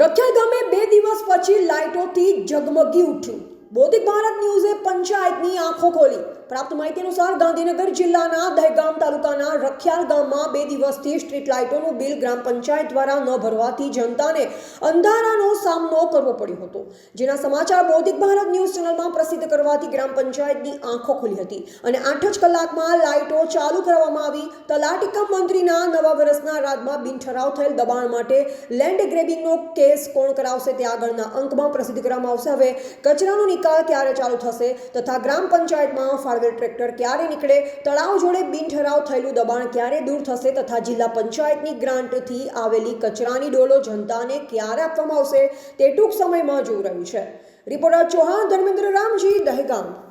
રખિયાલ ગામે બે દિવસ પછી લાઇટોથી ઝગમગી ઉઠ્યું. બૌદ્ધિક ભારત ન્યૂઝે પંચાયતની આંખો ખોલી. પ્રાપ્ત માહિતી અનુસાર ગાંધીનગર જિલ્લાના દહેગામ રખિયાલ ગામમાં બે દિવસથી સ્ટ્રીટ લાઇટોનું બિલ ગ્રામ પંચાયત દ્વારા ન ભરવાથી જનતાને અંધારાનો સામનો કરવો પડ્યો હતો. જેના સમાચાર બૌદ્ધિક ભારત ન્યૂઝ ચેનલમાં પ્રસિદ્ધ કરવાથી ગ્રામ પંચાયતની આંખો ખુલી હતી અને આઠ જ કલાકમાં લાઇટો ચાલુ કરવામાં આવી. તલાટીકમ મંત્રીના નવા વર્ષના રાતમાં બિનઠરાવ થયેલ દબાણ માટે લેન્ડ ગ્રેબિંગનો કેસ કોણ કરાવશે તે આગળના અંકમાં પ્રસિદ્ધ કરવામાં આવશે. હવે કચરાનો નિકાલ ક્યારે ચાલુ થશે તથા ગ્રામ પંચાયતમાં ફાળવેલ ટ્રેક્ટર ક્યારે નીકળે? તળાવ જોડે બિનઠરાવ થયેલું દબાણ ક્યારે દૂર થશે તથા જિલ્લા પંચાયતની ગ્રાન્ટથી આવેલી કચરાની ડોલો જનતાને ક્યારે આપવામાં આવશે તે ટૂંક સમયમાં જોઈ રહ્યું છે. રિપોર્ટર ચૌહાણ, ધર્મેન્દ્ર રામજી, દહેગામ.